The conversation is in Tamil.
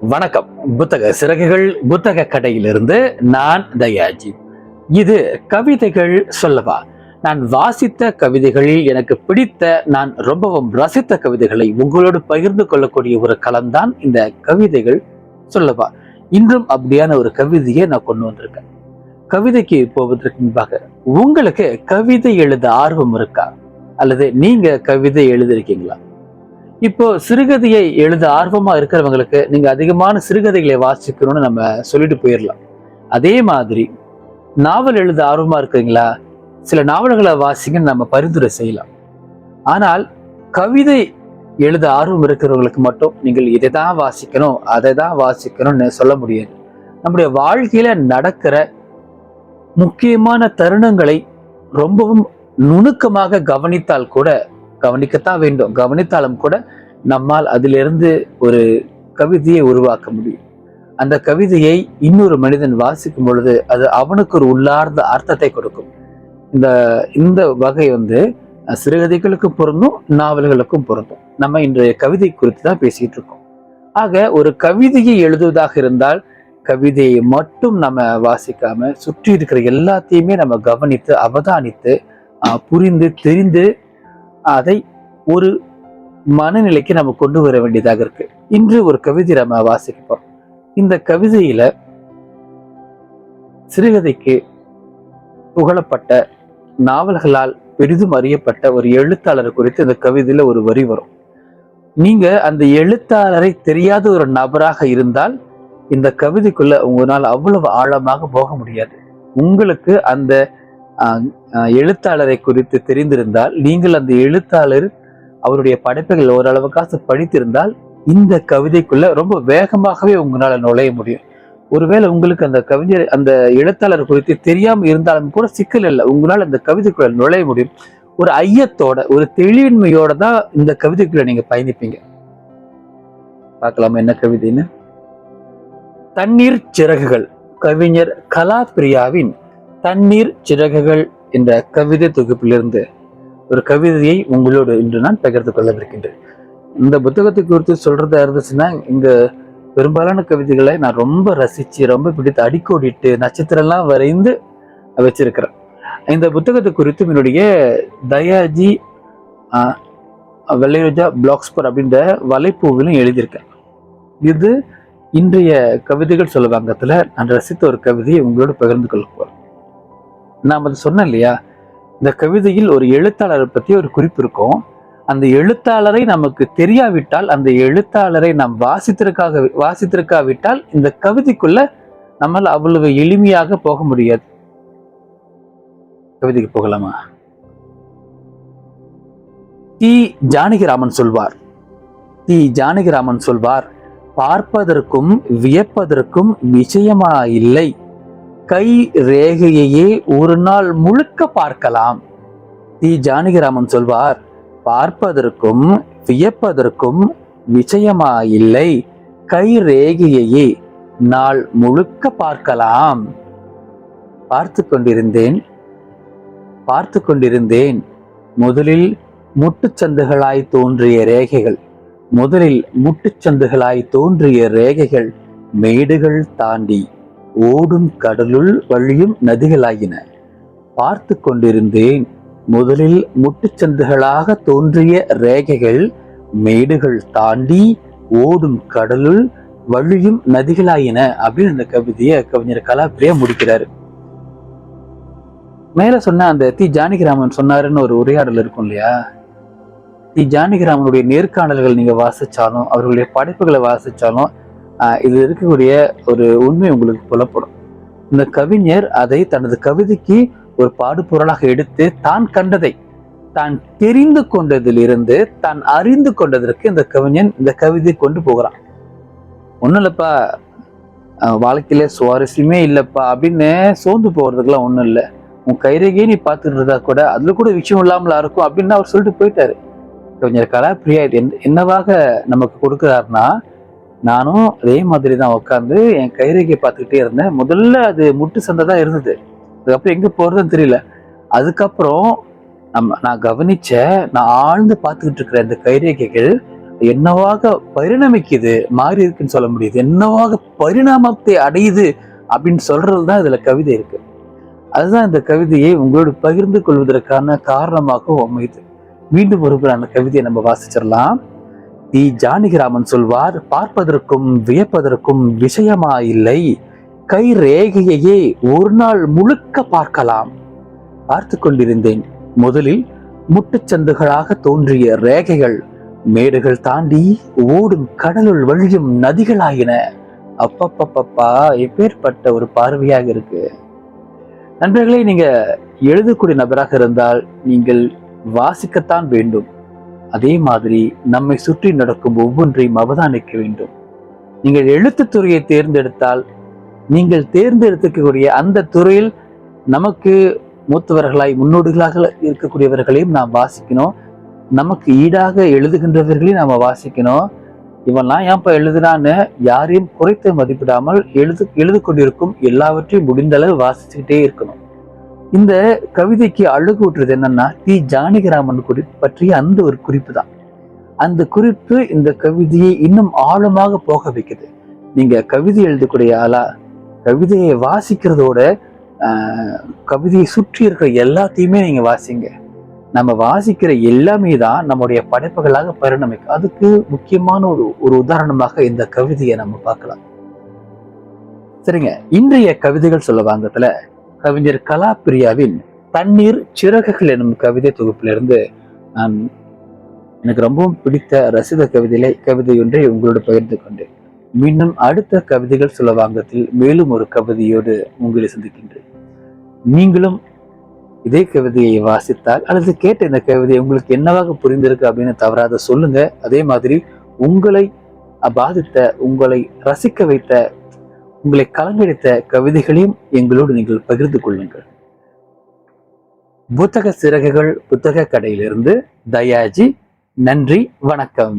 வணக்கம். புத்தக சிறகுகள் புத்தக கடையிலிருந்து நான் தயாஜி. இது கவிதைகள் சொல்லவா? நான் வாசித்த கவிதைகளில் எனக்கு பிடித்த நான் ரொம்பவும் ரசித்த கவிதைகளை உங்களோடு பகிர்ந்து கொள்ளக்கூடிய ஒரு களம்தான் இந்த கவிதைகள் சொல்லவா? இன்றும் அப்படியான ஒரு கவிதையை நான் கொண்டு வந்திருக்கேன். கவிதைக்கு போவதற்கு முன்பாக உங்களுக்கு கவிதை எழுத ஆர்வம் இருக்கா? அல்லது நீங்க கவிதை எழுதிருக்கீங்களா இப்போ சிறுகதையை எழுத ஆர்வமா இருக்கிறவங்களுக்கு நீங்க அதிகமான சிறுகதைகளை வாசிக்கணும்னு நம்ம சொல்லிட்டு போயிடலாம். அதே மாதிரி நாவல் எழுத ஆர்வமா இருக்கிறீங்களா? சில நாவல்களை வாசிங்கன்னு நம்ம பரிந்துரை செய்யலாம். ஆனால் கவிதை எழுத ஆர்வம் இருக்கிறவங்களுக்கு மட்டும் நீங்கள் இதை தான் வாசிக்கணும் அதை தான் வாசிக்கணும்னு சொல்ல முடியாது. நம்முடைய வாழ்க்கையில நடக்கிற முக்கியமான தருணங்களை ரொம்பவும் நுணுக்கமாக கவனித்தால் கூட கவனிக்கத்தான் வேண்டும். கவனித்தாலும் கூட நம்மால் அதிலிருந்து ஒரு கவிதையை உருவாக்க முடியும். அந்த கவிதையை இன்னொரு மனிதன் வாசிக்கும் பொழுது அது அவனுக்கு ஒரு உள்ளார்ந்த அர்த்தத்தை கொடுக்கும். இந்த இந்த வகை வந்து சிறுகதைகளுக்கும் பொருந்தும் நாவல்களுக்கும் பொருந்தும். நம்ம இன்றைய கவிதை குறித்து தான் பேசிக்கிட்டு இருக்கோம். ஆக ஒரு கவிதையை எழுதுவதாக இருந்தால் கவிதையை மட்டும் நம்ம வாசிக்காம சுற்றி இருக்கிற எல்லாத்தையுமே நம்ம கவனித்து அவதானித்து புரிந்து தெரிந்து அதை ஒரு மனநிலைக்கு நம்ம கொண்டு வர வேண்டியதாக இருக்கு. இன்று ஒரு கவிதை நம்ம வாசிக்க போறோம். இந்த கவிதையில சிறுகதைக்கு புகழப்பட்ட நாவல்களால் பெரிதும் அறியப்பட்ட ஒரு எழுத்தாளர் குறித்து இந்த கவிதையில ஒரு வரி வரும். நீங்க அந்த எழுத்தாளரை தெரியாத ஒரு நபராக இருந்தால் இந்த கவிதைக்குள்ள உங்களால் அவ்வளவு ஆழமாக போக முடியாது. உங்களுக்கு அந்த எழுத்தாளரை குறித்து தெரிந்திருந்தால் நீங்கள் அந்த எழுத்தாளர் அவருடைய படைப்புகள் ஓரளவுக்காக படித்திருந்தால் இந்த கவிதைக்குள்ள ரொம்ப வேகமாகவே உங்களால் நுழைய முடியும். ஒருவேளை உங்களுக்கு அந்த கவிஞர் அந்த எழுத்தாளர் குறித்து தெரியாமல் இருந்தாலும் கூட சிக்கல் இல்லை. உங்களால் அந்த கவிதைக்குள்ள நுழைய முடியும். ஒரு ஐயத்தோட ஒரு தெளிவின்மையோட தான் இந்த கவிதைக்குள்ள நீங்க பயணிப்பீங்க. பார்க்கலாமா என்ன கவிதைன்னு? தண்ணீர் சிறகுகள் கவிஞர் கலாபிரியாவின் தண்ணீர் சிறகுகள் என்ற கவிதை தொகுப்பிலிருந்து ஒரு கவிதையை உங்களோடு இன்று நான் பகிர்ந்து கொள்ளவிருக்கின்றேன். இந்த புத்தகத்தை குறித்து சொல்றதா இருந்துச்சுன்னா இங்க பெரும்பாலான கவிதைகளை நான் ரொம்ப ரசிச்சு ரொம்ப பிடித்து அடிக்கோடிட்டு நட்சத்திரம்லாம் வரைந்து வச்சிருக்கிறேன். இந்த புத்தகத்தை குறித்தும் என்னுடைய தயாஜி வெள்ளையோஜா வெள்ளைரோஜா பிளாக்ஸ்பர் அப்படின்ற வலைப்பூவிலும் எழுதியிருக்கேன். இது இன்றைய கவிதைகள் சொல்லுவாங்கத்தில் நான் ரசித்த ஒரு கவிதையை உங்களோடு பகிர்ந்து கொள்ள போகிறேன் நாம் அது சொன்னேன் இல்லையா? இந்த கவிதையில் ஒரு எழுத்தாளரை பற்றி ஒரு குறிப்பு இருக்கும். அந்த எழுத்தாளரை நமக்கு தெரியாவிட்டால் அந்த எழுத்தாளரை நாம் வாசித்திருக்காக வாசித்திருக்காவிட்டால் இந்த கவிதைக்குள்ள நம்மால் அவ்வளவு எளிமையாக போக முடியாது. கவிதைக்கு போகலாமா? டி. ஜானகிராமன் சொல்வார். டி. ஜானகிராமன் சொல்வார் பார்ப்பதற்கும் வியப்பதற்கும் விஷயமா இல்லை கை ரேகையையே ஒரு நாள் முழுக்க பார்க்கலாம். தி ஜானகிராமன் சொல்வார் பார்ப்பதற்கும் வியப்பதற்கும் விஷயமா இல்லை கை ரேகையையே நாள் முழுக்க பார்க்கலாம். பார்த்து கொண்டிருந்தேன் பார்த்து கொண்டிருந்தேன். முதலில் முட்டுச்சந்துகளாய் தோன்றிய ரேகைகள் முதலில் முட்டுச்சந்துகளாய் தோன்றிய ரேகைகள் மேடுகள் தாண்டி. ஓடும் கடலுள் வழியும் நதிகளாயின. பார்த்து கொண்டிருந்தேன். முதலில் முட்டுச்சந்துகளாக தோன்றிய ரேகைகள் மேடுகள் தாண்டி ஓடும் கடலுள் வழியும் நதிகளாயின அப்படின்னு இந்த கவிதையை கவிஞர் கலாப்பிரியா முடிக்கிறாரு. மேல சொன்ன அந்த தி. ஜானகிராமன் சொன்னாருன்னு ஒரு உரையாடல் இருக்கும் இல்லையா? தி. ஜானகிராமனுடைய நேர்காணல்கள் நீங்க வாசிச்சாலும் அவர்களுடைய படைப்புகளை வாசிச்சாலும் இது இருக்கக்கூடிய ஒரு உண்மை உங்களுக்கு புலப்படும். இந்த கவிஞர் அதை தனது கவிதைக்கு ஒரு பாடுபொருளாக எடுத்து தான் கண்டதை தான் தெரிந்து கொண்டதிலிருந்து தான் அறிந்து கொண்டதற்கு இந்த கவிஞன் இந்த கவிதை கொண்டு போகிறான். ஒன்றும் இல்லைப்பா வாழ்க்கையில சுவாரஸ்யமே இல்லைப்பா அப்படின்னு சோர்ந்து போகிறதுக்கெல்லாம் ஒன்றும் இல்லை. உன் கைரேகையை நீ பார்த்துட்டு இருந்தா கூட அதில் கூட விஷயம் இல்லாமலா இருக்கும் அப்படின்னு அவர் சொல்லிட்டு போயிட்டாரு. கவிஞர் கலாப்பிரியா இது என்னவாக நமக்கு கொடுக்குறாருன்னா நானும் அதே மாதிரி தான் உட்காந்து என் கைரேகையை பார்த்துக்கிட்டே இருந்தேன். முதல்ல அது முட்டு சந்தை தான் இருந்தது. அதுக்கப்புறம் எங்கே போகிறதுன்னு தெரியல. அதுக்கப்புறம் நம்ம நான் கவனிச்ச நான் ஆழ்ந்து பார்த்துக்கிட்டு இருக்கிற இந்த கைரேகைகள் என்னவாக பரிணமிக்குது மாறி இருக்குன்னு சொல்ல முடியுது. என்னவாக பரிணாமத்தை அடையுது அப்படின்னு சொல்றது தான் இதில் கவிதை இருக்கு. அதுதான் இந்த கவிதையை உங்களோடு பகிர்ந்து கொள்வதற்கான காரணமாக அமையுது மீண்டும் ஒருபுற அந்த கவிதையை நம்ம வாசிச்சிடலாம். தி ஜானகிராமன் சொல்வார் பார்ப்பதற்கும் வியப்பதற்கும் விஷயமா இல்லை கை ரேகையையே ஒரு நாள் முழுக்க பார்க்கலாம். பார்த்து கொண்டிருந்தேன். முதலில் முட்டுச்சந்துகளாக தோன்றிய ரேகைகள் மேடுகள் தாண்டி ஓடும் கடலுள் வழியும் நதிகளாயின. அப்பப்பப்பப்பா எப்பேற்பட்ட ஒரு பார்வையாக இருக்கு. நண்பர்களே நீங்க எழுதக்கூடிய நபராக இருந்தால் நீங்கள் வாசிக்கத்தான் வேண்டும். அதே மாதிரி நம்மை சுற்றி நடக்கும் ஒவ்வொன்றையும் அவதானிக்க வேண்டும். நீங்கள் எழுத்து துறையை தேர்ந்தெடுத்தால் நீங்கள் தேர்ந்தெடுத்துக்கக்கூடிய அந்த துறையில் நமக்கு மூத்தவர்களாய் முன்னோடிகளாக இருக்கக்கூடியவர்களையும் நாம் வாசிக்கணும். நமக்கு ஈடாக எழுதுகின்றவர்களையும் நாம் வாசிக்கணும். இவன்லாம் ஏன்ப்பா எழுதுனான்னு யாரையும் குறைத்து மதிப்பிடாமல் எழுது எழுது கொண்டிருக்கும் எல்லாவற்றையும் முடிந்த அளவு வாசிச்சுக்கிட்டே இருக்கணும். இந்த கவிதைக்கு அழகு ஊற்றுறது என்னன்னா டி. ஜானகிராமன் குறி பற்றிய அந்த ஒரு குறிப்பு தான் அந்த குறிப்பு இந்த கவிதையை இன்னும் ஆழமாக போக வைக்குது. நீங்க கவிதை எழுதக்கூடிய ஆளா கவிதையை வாசிக்கிறதோட ஆஹ், கவிதையை சுற்றி இருக்கிற எல்லாத்தையுமே நீங்க வாசிங்க. நம்ம வாசிக்கிற எல்லாமே தான் நம்முடைய படைப்புகளாக பரிணமிக்கும். அதுக்கு முக்கியமான ஒரு ஒரு உதாரணமாக இந்த கவிதையை நம்ம பார்க்கலாம். சரிங்க. இன்றைய கவிதைகள் சொல்ல வாங்கத்துல கவிஞர் கலாபிரியாவின் தண்ணீர் சிறகுகள் எனும் கவிதை தொகுப்பிலிருந்து நான் எனக்கு ரொம்பவும் பிடித்த ரசித கவிதையிலே கவிதையொன்றை உங்களோடு பகிர்ந்து கொண்டேன். மீண்டும் அடுத்த கவிதைகள் சுலவாங்கத்தில் மேலும் ஒரு கவிதையோடு உங்களை சந்திக்கின்றேன். நீங்களும் இதே கவிதையை வாசித்தால் அல்லது கேட்ட இந்த கவிதை உங்களுக்கு என்னவாக புரிந்திருக்கு அப்படின்னு தவறாத சொல்லுங்க. அதே மாதிரி உங்களை பாதித்த உங்களை ரசிக்க வைத்த உங்களை கலங்கடித்த கவிதைகளையும் எங்களோடு நீங்கள் பகிர்ந்து கொள்ளுங்கள். புத்தக சிறகுகள் புத்தக கடையிலிருந்து தயாஜி நன்றி வணக்கம்.